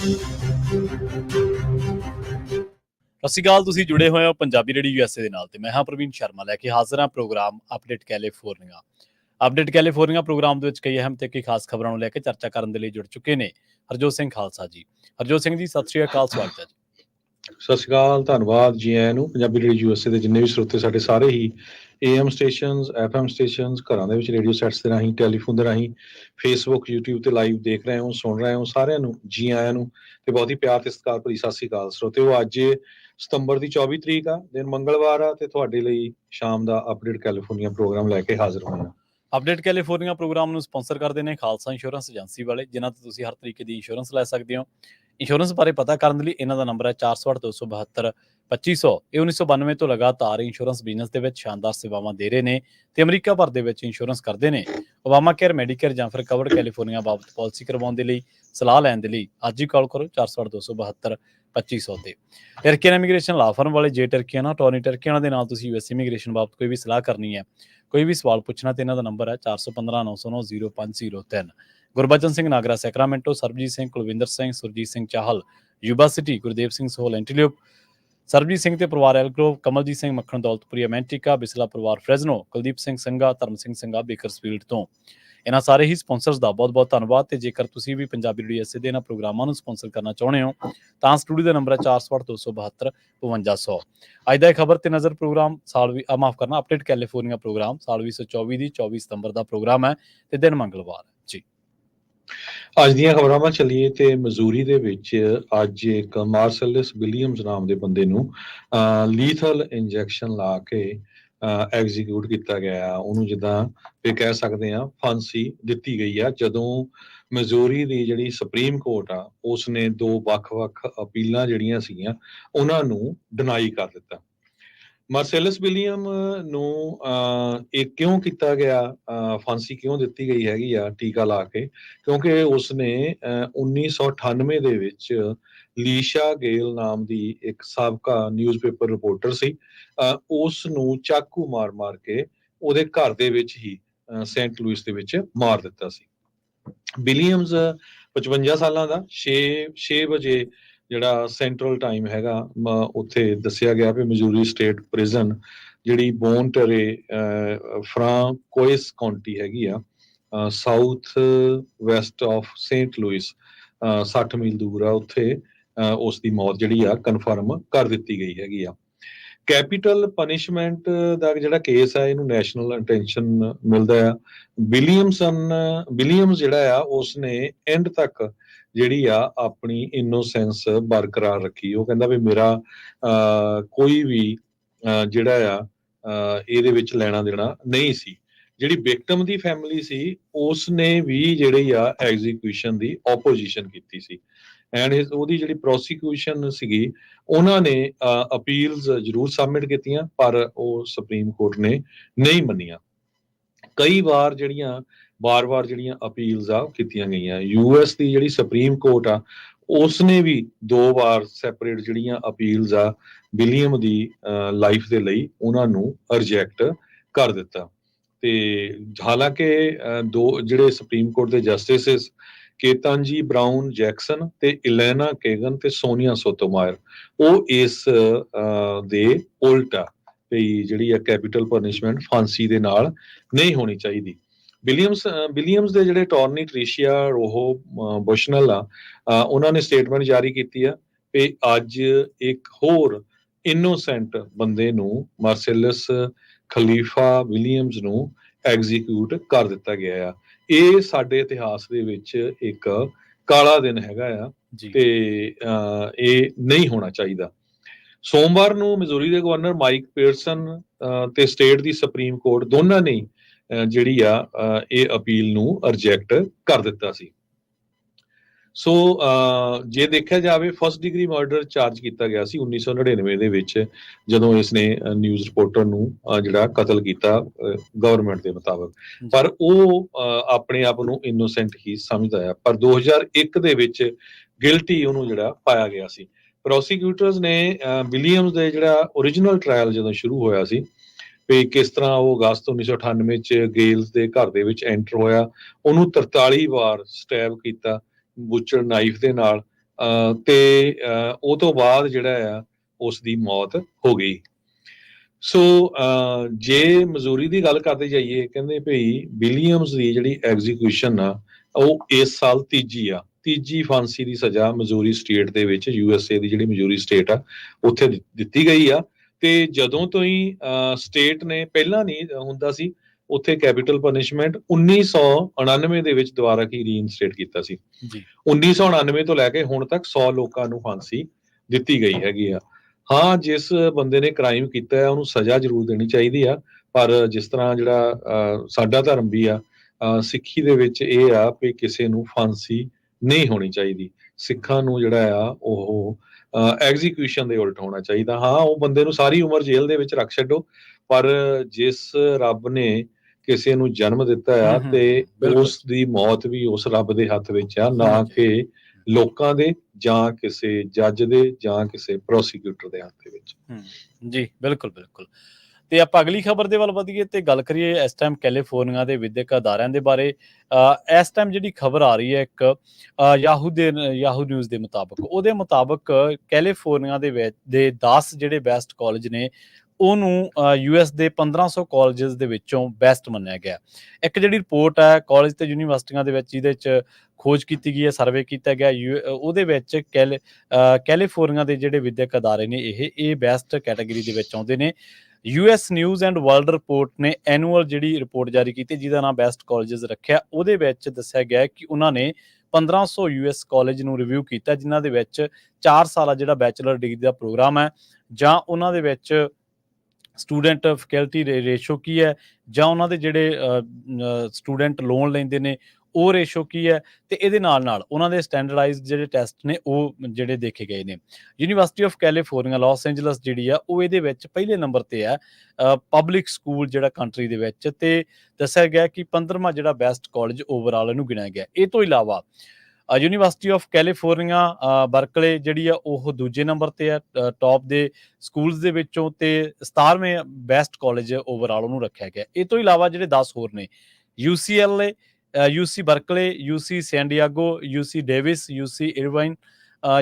ਸਤਿ ਸ਼੍ਰੀ ਅਕਾਲ, ਤੁਸੀਂ ਜੁੜੇ ਹੋਏ ਹੋ ਪੰਜਾਬੀ ਰੇਡੀਓ ਯੂਐਸਏ ਦੇ ਨਾਲ ਤੇ ਮੈਂ ਹਾਂ ਪ੍ਰਵੀਨ ਸ਼ਰਮਾ ਲੈ ਕੇ ਹਾਜ਼ਰ ਹਾਂ programme update California. Update California programme ਦੇ ਵਿੱਚ ਕਈ ਅਹਿਮ ਤੇ ਕਈ ਖਾਸ ਖਬਰਾਂ ਨੂੰ ਲੈ ਕੇ ਚਰਚਾ ਕਰਨ ਦੇ ਲਈ ਜੁੜ ਚੁੱਕੇ ਨੇ ਹਰਜੋਤ ਸਿੰਘ ਖਾਲਸਾ ਜੀ। ਹਰਜੋਤ ਸਿੰਘ ਜੀ, ਸਤਿ ਸ਼੍ਰੀ ਅਕਾਲ, ਸਵਾਗਤ ਹੈ ਜੀ। ਸਤਿ ਸ਼੍ਰੀ ਅਕਾਲ, ਧੰਨਵਾਦ ਜੀ ਆਇਆਂ ਨੂੰ। ਪੰਜਾਬੀ ਰੇਡੀਓ ਯੂਐਸਏ ਦੇ ਜਿੰਨੇ ਵੀ ਸਰੋਤੇ ਸਾਡੇ ਸਾਰੇ ਹੀ AM ਸਟੇਸ਼ਨਸ FM ਸਟੇਸ਼ਨਸ, ਘਰਾਂ ਦੇ ਵਿੱਚ ਰੇਡੀਓ ਸੈਟਸ ਦੇ ਰਾਹੀਂ, ਟੈਲੀਫੋਨ ਦੇ ਰਾਹੀਂ, ਫੇਸਬੁੱਕ YouTube ਤੇ ਲਾਈਵ ਦੇਖ ਰਹੇ ਹੋ, ਸੁਣ ਰਹੇ ਹੋ, ਸਾਰਿਆਂ ਨੂੰ, ਜੀ ਆਇਆਂ ਨੂੰ। ਤੇ ਬਹੁਤ ਹੀ ਪਿਆਰ ਤੇ ਸਤਿਕਾਰ ਭਰੀ ਸਤਿ ਸ਼੍ਰੀ ਅਕਾਲ ਸਰੋਤਿਓ ਅੱਜ ਸਤੰਬਰ ਦੀ 24 ਤਰੀਕ ਆ, ਦਿਨ ਮੰਗਲਵਾਰ ਆ ਤੇ ਤੁਹਾਡੇ ਲਈ ਸ਼ਾਮ ਦਾ ਅਪਡੇਟ ਕੈਲੀਫੋਰਨੀਆ ਪ੍ਰੋਗਰਾਮ ਲੈ ਕੇ ਹਾਜ਼ਰ ਹੋਏ ਅਪਡੇਟ ਕੈਲੀਫੋਰਨੀਆ ਪ੍ਰੋਗਰਾਮ ਨੂੰ ਸਪਾਂਸਰ ਕਰਦੇ ਨੇ ਖਾਲਸਾ ਇੰਸ਼ੋਰੈਂਸ ਏਜੰਸੀ ਵਾਲੇ, ਜਿਨ੍ਹਾਂ ਤੋਂ ਤੁਸੀਂ ਹਰ ਤਰੀਕੇ ਦੀ ਇੰਸ਼ੋਰੈਂਸ ਲੈ ਸਕਦੇ ਹੋ। ਇੰਸ਼ੋਰੈਂਸ ਬਾਰੇ ਪਤਾ ਕਰਨ ਦੇ ਲਈ ਇਹਨਾਂ ਦਾ ਨੰਬਰ ਹੈ 482272 2500 ਇਹ 1992 ਤੋਂ ਲਗਾਤਾਰ ਇੰਸ਼ੋਰੈਂਸ ਬਿਜ਼ਨਸ ਦੇ ਵਿੱਚ ਸ਼ਾਨਦਾਰ ਸੇਵਾਵਾਂ ਦੇ ਰਹੇ ਨੇ ਤੇ ਅਮਰੀਕਾ ਭਰ ਦੇ ਵਿੱਚ ਇੰਸ਼ੋਰੈਂਸ ਕਰਦੇ ਨੇ। ਓਬਾਮਾ ਕੇਅਰ ਮੈਡੀਕੇਅਰ ਜਾਂ ਫਿਰ ਕਵਰਡ ਕੈਲੀਫੋਰਨੀਆ ਬਾਬਤ ਪਾਲਿਸੀ ਕਰਵਾਉਣ ਦੇ ਲਈ, ਸਲਾਹ ਲੈਣ ਦੇ ਲਈ ਅੱਜ ਹੀ ਕਾਲ ਕਰੋ 482272 2500 ਤੇ। ਟਰਕੀਅਨ ਇਮੀਗ੍ਰੇਸ਼ਨ ਲਾ ਫਰਮ ਵਾਲੇ ਜੇ ਟਰਕੀਅਨ ਟੋਨੀ ਟਰਕੀਆਂ ਦੇ ਨਾਲ ਤੁਸੀਂ ਯੂਐਸ ਇਮੀਗ੍ਰੇਸ਼ਨ ਬਾਬਤ ਕੋਈ ਵੀ ਸਲਾਹ ਕਰਨੀ ਹੈ, ਕੋਈ ਵੀ ਸਵਾਲ ਪੁੱਛਣਾ ਤੇ ਇਹਨਾਂ ਦਾ ਨੰਬਰ ਹੈ 4159090503 Gurbachan Singh Nagra, Sacramento, Sarabjit Singh, Kulwinder Singh, Surjit Singh Chahal, Yuba City, Gurdev Singh Sohal, Antelope, Sarabjit Singh ਤੇ ਪਰਿਵਾਰ ਐਲਗਰੋਵ ਕਮਲਜੀਤ ਸਿੰਘ ਮੱਖਣ ਦੌਲਤਪੁਰੀ ਮੈਂਟਿਕਾ, ਬਿਸਲਾ ਪਰਿਵਾਰ, ਫ੍ਰੈਜ਼ਨੋ, ਕੁਲਦੀਪ ਸਿੰਘ ਸੰਘਾ, ਧਰਮ ਸਿੰਘ ਸੰਘਾ ਬੇਕਰਸਫੀਲਡ ਤੋਂ ਇਹਨਾਂ ਸਾਰੇ ਹੀ ਸਪਾਂਸਰਸ ਦਾ ਬਹੁਤ-ਬਹੁਤ ਧੰਨਵਾਦ ਤੇ ਜੇਕਰ ਤੁਸੀਂ ਵੀ ਪੰਜਾਬੀ ਰੇਡੀਓ ਐਸੇ ਦੇ ਇਹਨਾਂ ਪ੍ਰੋਗਰਾਮਾਂ ਨੂੰ ਸਪਾਂਸਰ ਕਰਨਾ ਚਾਹੁੰਦੇ ਹੋ, ਤਾਂ ਸਟੂਡੀਓ ਦਾ ਨੰਬਰ ਹੈ 468272 5500 ਅੱਜ ਦਾ ਇਹ ਖਬਰ ਤੇ ਨਜ਼ਰ ਪ੍ਰੋਗਰਾਮ, ਸਾਲ ਵੀ ਮਾਫ ਕਰਨਾ, ਅਪਡੇਟ ਕੈਲੀਫੋਰਨੀਆ ਪ੍ਰੋਗਰਾਮ, ਸਾਲ 2024 ਦੀ 24 ਸਤੰਬਰ ਦਾ ਪ੍ਰੋਗਰਾਮ ਹੈ ਤੇ ਦਿਨ ਮੰਗਲਵਾਰ ਹੈ। ਅੱਜ ਦੀਆਂ ਖਬਰਾਂ ਵੱਲ ਚੱਲੀਏ ਤੇ ਮਜ਼ੂਰੀ ਦੇ ਵਿੱਚ ਅੱਜ ਇੱਕ ਮਾਰਸਲਸ ਵਿਲੀਅਮਸ ਨਾਮ ਦੇ ਬੰਦੇ ਨੂੰ ਲੀਥਲ ਇੰਜੈਕਸ਼ਨ ਲਾ ਕੇ ਐਗਜ਼ੀਕਿਊਟ ਕੀਤਾ ਗਿਆ ਆ। ਉਹਨੂੰ ਜਿੱਦਾਂ ਇਹ ਕਹਿ ਸਕਦੇ ਆ ਫਾਂਸੀ ਦਿੱਤੀ ਗਈ ਆ ਜਦੋਂ ਮਜ਼ੂਰੀ ਦੀ ਜਿਹੜੀ ਸੁਪਰੀਮ ਕੋਰਟ ਆ ਉਸ ਨੇ ਦੋ ਵੱਖ-ਵੱਖ ਅਪੀਲਾਂ ਜਿਹੜੀਆਂ ਸੀਗੀਆਂ, ਉਹਨਾਂ ਨੂੰ ਡਿਨਾਈ ਕਰ ਦਿੱਤਾ ਮਾਰਸੈਲਸ ਵਿਲੀਅਮ ਨੂੰ ਇਹ ਕਿਉਂ ਕੀਤਾ ਗਿਆ? ਫਾਂਸੀ ਕਿਉਂ ਦਿੱਤੀ ਗਈ ਹੈਗੀ ਆ ਟੀਕਾ ਲਾ ਕੇ? ਕਿਉਂਕਿ ਉਸਨੇ 1998 ਦੇ ਵਿੱਚ ਲੀਸ਼ਾ ਗੇਲ ਨਾਮ ਦੀ ਇੱਕ ਸਾਬਕਾ ਨਿਊਜ਼ਪੇਪਰ ਰਿਪੋਰਟਰ ਸੀ। ਅਹ, ਉਸ ਨੂੰ ਚਾਕੂ ਮਾਰ-ਮਾਰ ਕੇ ਉਹਦੇ ਘਰ ਦੇ ਵਿੱਚ ਹੀ ਸੈਂਟ ਲੂਇਸ ਦੇ ਵਿੱਚ ਮਾਰ ਦਿੱਤਾ ਸੀ। ਵਿਲੀਅਮਸ 55 ਸਾਲਾਂ ਦਾ 6 6 ਵਜੇ ਜਿਹੜਾ ਸੈਂਟਰਲ ਟਾਈਮ ਹੈਗਾ ਉੱਥੇ ਦੱਸਿਆ ਗਿਆ ਵੀ ਮਜ਼ੂਰੀ ਸਟੇਟ ਪ੍ਰਿਜ਼ਨ ਜਿਹੜੀ ਬੌਨਟਰੇ ਫਰਾਂ ਕੋਇਸ ਕਾਉਂਟੀ ਹੈਗੀ ਆ south west of Saint Louis uh 60 ਮੀਲ ਦੂਰ ਆ ਉੱਥੇ, ਅਹ, ਉਸ ਦੀ ਮੌਤ ਜਿਹੜੀ ਆ ਕਨਫਰਮ ਕਰ ਦਿੱਤੀ ਗਈ ਹੈਗੀ ਆ। ਕੈਪੀਟਲ ਪਨਿਸ਼ਮੈਂਟ ਦਾ ਜਿਹੜਾ ਕੇਸ ਆ, ਇਹਨੂੰ ਨੈਸ਼ਨਲ ਅਟੈਂਸ਼ਨ ਮਿਲਦਾ ਆ। ਵਿਲੀਅਮਸਨ ਵਿਲੀਅਮਸ ਜਿਹੜਾ ਆ, ਉਸਨੇ ਐਂਡ ਤੱਕ ਜਿਹੜੀ ਆ ਆਪਣੀ ਇਨੋਸੈਂਸ ਬਰਕਰਾਰ ਰੱਖੀ। ਉਹ ਕਹਿੰਦਾ ਵੀ ਮੇਰਾ ਕੋਈ ਵੀ ਜਿਹੜਾ ਆ ਇਹਦੇ ਵਿੱਚ ਲੈਣਾ ਦੇਣਾ ਨਹੀਂ ਸੀ। ਜਿਹੜੀ ਵਿਕਟਮ ਦੀ ਫੈਮਿਲੀ ਸੀ ਉਸ ਨੇ ਵੀ ਜਿਹੜੀ ਆ ਐਗਜ਼ੀਕਿਊਸ਼ਨ ਦੀ ਆਪੋਜੀਸ਼ਨ ਕੀਤੀ ਸੀ। ਐਂਡ ਉਹਦੀ ਜਿਹੜੀ ਪ੍ਰੋਸੀਕਿਊਸ਼ਨ ਸੀਗੀ, ਉਹਨਾਂ ਨੇ ਅਪੀਲਸ ਜ਼ਰੂਰ ਸਬਮਿਟ ਕੀਤੀਆਂ, ਪਰ ਉਹ ਸੁਪਰੀਮ ਕੋਰਟ ਨੇ ਨਹੀਂ ਮੰਨੀਆਂ। ਕਈ ਵਾਰ ਜਿਹੜੀਆਂ ਵਾਰ-ਵਾਰ ਜਿਹੜੀਆਂ ਅਪੀਲਸ ਆ, ਉਹ ਕੀਤੀਆਂ ਗਈਆਂ। ਯੂਐਸ ਦੀ ਜਿਹੜੀ ਸੁਪਰੀਮ ਕੋਰਟ ਆ ਉਸ ਨੇ ਵੀ ਦੋ ਵਾਰ ਸੈਪਰੇਟ ਜਿਹੜੀਆਂ ਅਪੀਲਸ ਆ ਵਿਲੀਅਮ ਦੀ ਲਾਈਫ ਦੇ ਲਈ ਉਹਨਾਂ ਨੂੰ ਰਿਜੈਕਟ ਕਰ ਦਿੱਤਾ। ਤੇ ਹਾਲਾਂਕਿ ਦੋ ਜਿਹੜੇ ਸੁਪਰੀਮ ਕੋਰਟ ਦੇ ਜਸਟਿਸਸ ਕੇਤਨਜੀ ਬ੍ਰਾਊਨ, ਜੈਕਸਨ ਤੇ ਇਲੈਨਾ ਕੇਗਨ ਤੇ ਸੋਨੀਆ ਸੋਟੋਮਾਇਰ ਉਹ ਇਸ ਦੇ ਉਲਟ ਆ ਵੀ ਜਿਹੜੀ ਆ ਕੈਪੀਟਲ ਪਨਿਸ਼ਮੈਂਟ ਫਾਂਸੀ ਦੇ ਨਾਲ ਨਹੀਂ ਹੋਣੀ ਚਾਹੀਦੀ। ਵਿਲੀਅਮਸ ਵਿਲੀਅਮਸ ਦੇ ਜਿਹੜੇ ਟੌਰਨੀ ਟ੍ਰੀਸ਼ੀਆ ਰੋਹੋ ਬੁਸ਼ਨਲ ਆ ਉਹਨਾਂ ਨੇ ਸਟੇਟਮੈਂਟ ਜਾਰੀ ਕੀਤੀ ਆ ਕਿ ਅੱਜ ਇੱਕ ਹੋਰ ਇਨੋਸੈਂਟ ਬੰਦੇ ਨੂੰ ਮਾਰਸੈਲਸ ਖਲੀਫਾ ਵਿਲੀਅਮਸ ਨੂੰ ਐਗਜ਼ੀਕਿਊਟ ਕਰ ਦਿੱਤਾ ਗਿਆ ਆ। ਇਹ ਸਾਡੇ ਇਤਿਹਾਸ ਦੇ ਵਿੱਚ ਇੱਕ ਕਾਲਾ ਦਿਨ ਹੈਗਾ ਆ ਤੇ ਇਹ ਨਹੀਂ ਹੋਣਾ ਚਾਹੀਦਾ। ਸੋਮਵਾਰ ਨੂੰ ਮਿਜ਼ੋਰੀ ਦੇ ਗਵਰਨਰ ਮਾਈਕ ਪੀਅਰਸਨ ਤੇ ਸਟੇਟ ਦੀ ਸੁਪਰੀਮ ਕੋਰਟ ਦੋਨਾਂ ਨੇ ਜਿਹੜੀ ਆ ਇਹ ਅਪੀਲ ਨੂੰ ਰਿਜੈਕਟ ਕਰ ਦਿੱਤਾ ਸੀ। ਸੋ ਜੇ ਦੇਖਿਆ ਜਾਵੇ ਫਰਸਟ ਡਿਗਰੀ ਮਰਡਰ ਚਾਰਜ ਕੀਤਾ ਗਿਆ ਸੀ 1999 ਦੇ ਵਿੱਚ ਜਦੋਂ ਇਸ ਨੇ ਨਿਊਜ਼ ਰਿਪੋਰਟਰ ਨੂੰ ਜਿਹੜਾ ਕਤਲ ਕੀਤਾ ਗਵਰਨਮੈਂਟ ਦੇ ਮੁਤਾਬਕ। ਪਰ ਉਹ ਆਪਣੇ ਆਪ ਨੂੰ ਇਨੋਸੈਂਟ ਹੀ ਸਮਝਦਾ ਆ। ਪਰ 2001 ਦੇ ਵਿੱਚ ਗਿਲਟੀ ਉਹਨੂੰ ਜਿਹੜਾ ਪਾਇਆ ਗਿਆ ਸੀ। ਪ੍ਰੋਸੀਕਿਊਟਰਸ ਨੇ ਵਿਲੀਅਮਸ ਦੇ ਜਿਹੜਾ origignal ਟ੍ਰਾਇਲ ਜਦੋਂ ਸ਼ੁਰੂ ਹੋਇਆ ਸੀ ਵੀ ਕਿਸ ਤਰ੍ਹਾਂ ਉਹ ਅਗਸਤ 1998 ਚ ਗੇਲਸ ਦੇ ਘਰ ਦੇ ਵਿੱਚ ਐਂਟਰ ਹੋਇਆ, ਉਹਨੂੰ 43 ਵਾਰ ਸਟੈਬ ਕੀਤਾ ਬੁਚਰ ਨਾਈਫ ਦੇ ਨਾਲ, ਅਹ ਤੇ, ਅਹ ਉਹ ਤੋਂ ਬਾਅਦ ਜਿਹੜਾ ਆ ਉਸ ਦੀ ਮੌਤ ਹੋ ਗਈ। ਸੋ, ਅਹ ਜੇ ਮਜ਼ੂਰੀ ਦੀ ਗੱਲ ਕਰਦੇ ਜਾਈਏ, ਕਹਿੰਦੇ ਭਈ ਵਿਲੀਅਮਸ ਦੀ ਜਿਹੜੀ ਐਗਜ਼ੀਕਿਊਸ਼ਨ ਆ, ਉਹ ਇਸ ਸਾਲ ਤੀਜੀ ਆ। ਤੀਜੀ ਫਾਂਸੀ ਦੀ ਸਜ਼ਾ ਮਜ਼ੂਰੀ ਸਟੇਟ ਦੇ ਵਿੱਚ ਯੂ ਐਸ ਏ ਦੀ ਜਿਹੜੀ ਮਜ਼ੂਰੀ ਸਟੇਟ ਆ, ਉੱਥੇ ਦਿੱਤੀ ਗਈ ਆ। ਤੇ ਜਦੋਂ ਤੋਂ ਹੀ ਸਟੇਟ ਨੇ ਪਹਿਲਾਂ ਨਹੀਂ ਹੁੰਦਾ ਸੀ ਉੱਥੇ ਕੈਪੀਟਲ ਪਨਿਸ਼ਮੈਂਟ 1999 ਦੇ ਵਿੱਚ ਦੁਬਾਰਾ ਕੀ ਰੀਇਨਸਟੇਟ ਕੀਤਾ ਸੀ। ਜੀ। 1999 ਤੋਂ ਲੈ ਕੇ ਹੁਣ ਤੱਕ 100 ਲੋਕਾਂ ਨੂੰ ਫਾਂਸੀ ਦਿੱਤੀ ਗਈ ਹੈਗੀ ਆ। ਹਾਂ ਜਿਸ ਬੰਦੇ ਨੇ ਕ੍ਰਾਈਮ ਕੀਤਾ ਹੈ ਉਹਨੂੰ ਸਜ਼ਾ ਜ਼ਰੂਰ ਦੇਣੀ ਚਾਹੀਦੀ ਆ ਪਰ ਜਿਸ ਤਰ੍ਹਾਂ ਜਿਹੜਾ ਸਾਡਾ ਧਰਮ ਵੀ ਆ ਸਿੱਖੀ ਦੇ ਵਿੱਚ ਇਹ ਆ ਕਿ ਕਿਸੇ ਨੂੰ ਫਾਂਸੀ ਨਹੀਂ ਹੋਣੀ ਚਾਹੀਦੀ। ਸਿੱਖਾਂ ਨੂੰ ਜਿਹੜਾ ਆ ਉਹ ਐਗਜ਼ੀਕਿਊਸ਼ਨ ਦੇ ਉਲਟ ਹੋਣਾ ਚਾਹੀਦਾ ਹਾਂ ਉਹ ਬੰਦੇ ਨੂੰ ਸਾਰੀ ਉਮਰ ਜੇਲ੍ਹ ਦੇ ਵਿੱਚ ਰੱਖ ਛੱਡੋ ਪਰ ਜਿਸ ਰੱਬ ਨੇ ਕਿਸੇ ਨੂੰ ਜਨਮ ਦਿੱਤਾ ਆ ਤੇ। ਉਸ ਦੀ ਮੌਤ ਵੀ ਉਸ ਰੱਬ ਦੇ ਹੱਥ ਵਿੱਚ ਆ ਨਾ। ਕਿ ਲੋਕਾਂ ਦੇ ਜਾਂ ਕਿਸੇ ਜੱਜ ਦੇ ਜਾਂ ਕਿਸੇ ਪ੍ਰੋਸੀਕਿਊਟਰ ਦੇ ਹੱਥ ਦੇ ਵਿੱਚ ਜੀ ਬਿਲਕੁਲ ਬਿਲਕੁਲ ਤੇ ਆਪਾਂ ਅਗਲੀ ਖਬਰ ਦੇ ਵੱਲ ਵਧੀਏ ਤੇ ਗੱਲ ਕਰੀਏ ਇਸ ਟਾਈਮ ਕੈਲੀਫੋਰਨੀਆ ਦੇ ਵਿਦਿਅਕ ਅਦਾਰਿਆਂ ਦੇ ਬਾਰੇ। ਇਸ ਟਾਈਮ ਜਿਹੜੀ ਖਬਰ ਆ ਰਹੀ ਹੈ ਇੱਕ ਯਾਹੂ ਦੇ, ਯਾਹੂ ਨਿਊਜ਼ ਦੇ ਮੁਤਾਬਕ। ਉਹਦੇ ਮੁਤਾਬਕ ਕੈਲੀਫੋਰਨੀਆ ਦੇ ਵਿੱਚ ਦੇ 10 ਜਿਹੜੇ ਬੈਸਟ ਕਾਲਜ ਨੇ, ਉਹਨੂੰ ਯੂ ਐਸ ਦੇ 1500 ਕਾਲਜਸ ਦੇ ਵਿੱਚੋਂ ਬੈਸਟ ਮੰਨਿਆ ਗਿਆ। ਇੱਕ ਜਿਹੜੀ ਰਿਪੋਰਟ ਹੈ ਕਾਲਜ ਤੇ ਯੂਨੀਵਰਸਿਟੀਆਂ ਦੇ ਵਿੱਚ, ਜਿਹਦੇ ਚ ਖੋਜ ਕੀਤੀ ਗਈ ਹੈ ਸਰਵੇ ਕੀਤਾ ਗਿਆ, ਯੂ- ਉਹਦੇ ਵਿੱਚ ਕੈਲ ਕੈਲੀਫੋਰਨੀਆ ਦੇ ਜਿਹੜੇ ਵਿਦਿਅਕ ਅਦਾਰੇ ਨੇ, ਇਹ ਇਹ ਬੈਸਟ ਕੈਟਾਗਰੀ ਦੇ ਵਿੱਚ ਆਉਂਦੇ ਨੇ। US News and World Report ਨੇ ਐਨੂਅਲ ਜਿਹੜੀ ਰਿਪੋਰਟ ਜਾਰੀ ਕੀਤੀ, ਜਿਹਦਾ ਨਾਮ ਬੈਸਟ ਕਾਲਜਸ ਰੱਖਿਆ, ਉਹਦੇ ਵਿੱਚ ਦੱਸਿਆ ਗਿਆ ਕਿ ਉਹਨਾਂ ਨੇ 1500 ਯੂਐਸ ਕਾਲਜ ਨੂੰ ਰਿਵਿਊ ਕੀਤਾ, ਜਿਨ੍ਹਾਂ ਦੇ ਵਿੱਚ 4 ਸਾਲਾ ਜਿਹੜਾ ਬੈਚਲਰ ਡਿਗਰੀ ਦਾ ਪ੍ਰੋਗਰਾਮ ਹੈ, ਜਾਂ ਉਹਨਾਂ ਦੇ ਵਿੱਚ ਸਟੂਡੈਂਟ ਫੈਕਲਟੀ ਰੇਸ਼ੋ ਕੀ ਹੈ, ਜਾਂ ਉਹਨਾਂ ਦੇ ਜਿਹੜੇ ਸਟੂਡੈਂਟ ਲੋਨ ਲੈਂਦੇ ਨੇ ਉਹ ਰੇਸ਼ੋ ਕੀ ਹੈ ਤੇ ਇਹਦੇ ਨਾਲ ਨਾਲ ਉਹਨਾਂ ਦੇ ਸਟੈਂਡਰਡਾਈਜ਼ਡ ਜਿਹੜੇ ਟੈਸਟ ਨੇ ਉਹ ਜਿਹੜੇ ਦੇਖੇ ਗਏ ਨੇ। University of California Los Angeles ਜਿਹੜੀ ਆ, ਉਹ ਇਹਦੇ ਵਿੱਚ ਪਹਿਲੇ ਨੰਬਰ ਤੇ ਹੈ ਪਬਲਿਕ ਸਕੂਲ ਜਿਹੜਾ ਕੰਟਰੀ ਦੇ ਵਿੱਚ ਤੇ ਦੱਸਿਆ ਗਿਆ ਕਿ 15ਵਾਂ ਜਿਹੜਾ ਬੈਸਟ ਕਾਲਜ ਓਵਰਆਲ ਇਹਨੂੰ ਗਿਣਿਆ ਗਿਆ। ਇਹ ਤੋਂ ਇਲਾਵਾ ਯੂਨੀਵਰਸਿਟੀ ਆਫ ਕੈਲੀਫੋਰਨੀਆ ਬਰਕਲੇ ਜਿਹੜੀ ਆ, ਉਹ ਦੂਜੇ ਨੰਬਰ ਤੇ ਹੈ ਟੌਪ ਦੇ ਸਕੂਲਸ ਦੇ ਵਿੱਚੋਂ ਤੇ 17ਵੇਂ ਬੈਸਟ ਕਾਲਜ ਓਵਰਆਲ ਉਹਨੂੰ ਰੱਖਿਆ ਗਿਆ। ਇਹ ਤੋਂ ਇਲਾਵਾ ਜਿਹੜੇ 10 ਹੋਰ ਨੇ, UCLA UC Berkeley UC San Diego UC Davis UC Irvine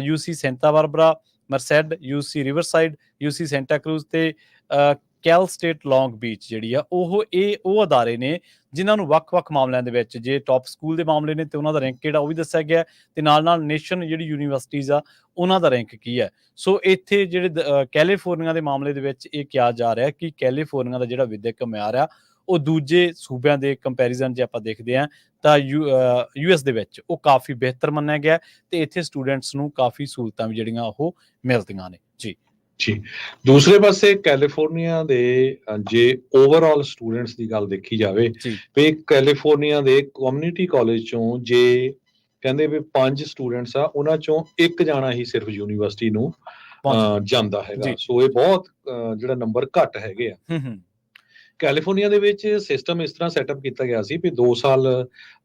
UC Santa Barbara Merced UC Riverside UC Santa Cruz ਤੇ ਕੈਲ ਸਟੇਟ ਲੌਂਗ ਬੀਚ ਜਿਹੜੀ ਆ, ਉਹ ਇਹ ਉਹ ਅਦਾਰੇ ਨੇ ਜਿਨ੍ਹਾਂ ਨੂੰ ਵੱਖ-ਵੱਖ ਮਾਮਲਿਆਂ ਦੇ ਵਿੱਚ ਜੇ ਟੌਪ ਸਕੂਲ ਦੇ ਮਾਮਲੇ ਨੇ ਤੇ ਉਹਨਾਂ ਦਾ ਰੈਂਕ ਕਿਹੜਾ ਉਹ ਵੀ ਦੱਸਿਆ ਗਿਆ ਤੇ ਨਾਲ ਨਾਲ ਨੇਸ਼ਨ ਜਿਹੜੀ ਯੂਨੀਵਰਸਿਟੀਜ਼ ਆ, ਉਹਨਾਂ ਦਾ ਰੈਂਕ ਕੀ ਹੈ ਸੋ ਇੱਥੇ ਜਿਹੜੇ ਕੈਲੀਫੋਰਨੀਆ ਦੇ ਮਾਮਲੇ ਦੇ ਵਿੱਚ ਇਹ ਕਿਹਾ ਜਾ ਰਿਹਾ ਕਿ ਕੈਲੀਫੋਰਨੀਆ ਦਾ ਜਿਹੜਾ ਵਿਦਿਅਕ ਮਿਆਰ ਆ ਉਹ ਦੂਜੇ ਸੂਬਿਆਂ ਦੇ ਕੰਪੈਰੀਜ਼ਨ ਜੇ ਆਪਾਂ ਦੇਖਦੇ ਹਾਂ ਤਾਂ ਯੂ ਐਸ ਦੇ ਵਿੱਚ ਉਹ ਕਾਫੀ ਬਿਹਤਰ ਮੰਨਿਆ ਗਿਆ ਤੇ ਇੱਥੇ ਸਟੂਡੈਂਟਸ ਨੂੰ ਕਾਫੀ ਸਹੂਲਤਾਂ ਵੀ ਜਿਹੜੀਆਂ ਉਹ ਮਿਲਦੀਆਂ ਨੇ। ਜੀ। ਜੀ। ਦੂਸਰੇ ਪਾਸੇ ਕੈਲੀਫੋਰਨੀਆ ਦੇ ਜੇ ਓਵਰਆਲ ਸਟੂਡੈਂਟਸ ਦੀ ਗੱਲ ਦੇਖੀ ਜਾਵੇ। ਤੇ ਕੈਲੀਫੋਰਨੀਆ ਦੇ ਕਮਿਊਨਿਟੀ ਕਾਲਜ ਚੋਂ ਜੇ ਕਹਿੰਦੇ ਵੀ ਪੰਜ ਸਟੂਡੈਂਟਸ ਆ ਉਹਨਾਂ ਚੋਂ ਇੱਕ ਜਾਣਾ ਹੀ ਸਿਰਫ ਯੂਨੀਵਰਸਿਟੀ ਨੂੰ ਜਾਂਦਾ ਹੈਗਾ। ਸੋ ਇਹ ਬਹੁਤ ਜਿਹੜਾ ਨੰਬਰ ਘੱਟ ਹੈਗੇ ਆ। ਕੈਲੀਫੋਰਨੀਆ ਦੇ ਵਿੱਚ ਸਿਸਟਮ ਇਸ ਤਰ੍ਹਾਂ ਸੈਟਅਪ ਕੀਤਾ ਗਿਆ ਸੀ ਵੀ 2 ਸਾਲ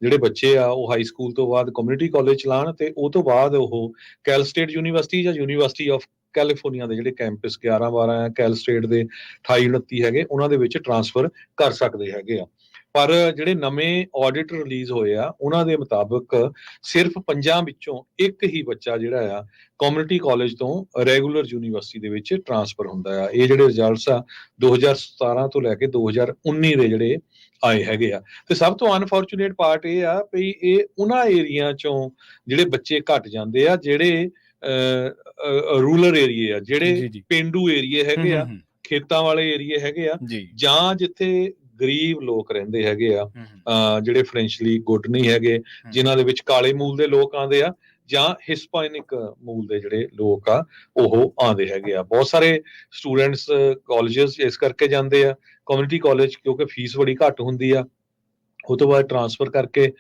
ਜਿਹੜੇ ਬੱਚੇ ਆ, ਉਹ ਹਾਈ ਸਕੂਲ ਤੋਂ ਬਾਅਦ ਕਮਿਊਨਿਟੀ ਕਾਲਜ ਚਲਾਣ ਤੇ ਉਹ ਤੋਂ ਬਾਅਦ ਉਹ ਕੈਲ ਸਟੇਟ ਯੂਨੀਵਰਸਿਟੀ ਜਾਂ ਯੂਨੀਵਰਸਿਟੀ ਆਫ ਕੈਲੀਫੋਰਨੀਆ ਦੇ ਜਿਹੜੇ ਕੈਂਪਸ 11 12 ਆ ਕੈਲ ਸਟੇਟ ਦੇ 28 29 ਹੈਗੇ, ਉਹਨਾਂ ਦੇ ਵਿੱਚ ਟਰਾਂਸਫਰ ਕਰ ਸਕਦੇ ਹੈਗੇ ਆ। ਪਰ ਜਿਹੜੇ ਨਵੇਂ ਆਡਿਟ ਰਿਲੀਜ਼ ਹੋਏ ਆ ਉਹਨਾਂ ਦੇ ਮੁਤਾਬਕ ਸਿਰਫ ਪੰਜਾਂ ਵਿੱਚੋਂ ਇੱਕ ਹੀ ਬੱਚਾ ਜਿਹੜਾ ਆ ਕਮਿਊਨਿਟੀ ਕਾਲਜ ਤੋਂ ਰੈਗੂਲਰ ਯੂਨੀਵਰਸਿਟੀ ਦੇ ਵਿੱਚ ਟਰਾਂਸਫਰ ਹੁੰਦਾ ਆ। ਇਹ ਜਿਹੜੇ ਰਿਜ਼ਲਟਸ ਆ 2017 ਤੋਂ ਲੈ ਕੇ 2019 ਦੇ ਜਿਹੜੇ ਆਏ ਹੈਗੇ ਆ। ਤੇ ਸਭ ਤੋਂ ਅਨਫੋਰਚੂਨੇਟ ਪਾਰਟ ਇਹ ਆ ਵੀ ਇਹ ਉਹਨਾਂ ਏਰੀਆ ਚੋਂ ਜਿਹੜੇ ਬੱਚੇ ਘਟ ਜਾਂਦੇ ਆ ਜਿਹੜੇ ਰੂਰਲ ਏਰੀਆ ਆ ਜਿਹੜੇ ਪਿੰਡੂ ਏਰੀਆ ਹੈਗੇ ਆ ਖੇਤਾਂ ਵਾਲੇ ਏਰੀਆ ਹੈਗੇ ਆ ਜਾਂ ਜਿੱਥੇ ਗਰੀਬ ਲੋਕ ਰਹਿੰਦੇ ਹੈਗੇ ਆ ਜਿਹੜੇ ਫ੍ਰੈਂਚਲੀ ਗੁੱਡ ਨਹੀਂ ਹੈਗੇ ਜਿਨ੍ਹਾਂ ਦੇ ਵਿੱਚ ਕਾਲੇ ਮੂਲ ਦੇ ਲੋਕ ਆਉਂਦੇ ਆ ਜਾਂ ਹਿਸਪੈਨਿਕ ਮੂਲ ਦੇ ਜਿਹੜੇ ਲੋਕ ਆ ਉਹ ਆਉਂਦੇ ਹੈਗੇ ਆ। ਬਹੁਤ ਸਾਰੇ ਸਟੂਡੈਂਟਸ ਕਾਲਜਸ ਇਸ ਕਰਕੇ ਜਾਂਦੇ ਆ ਕਮਿਊਨਿਟੀ ਕਾਲਜ ਕਿਉਂਕਿ ਫੀਸ ਬੜੀ ਘੱਟ ਹੁੰਦੀ ਆ। ਉਹ ਤੋਂ ਬਾਅਦ ਟਰਾਂਸਫਰ ਕਰਕੇ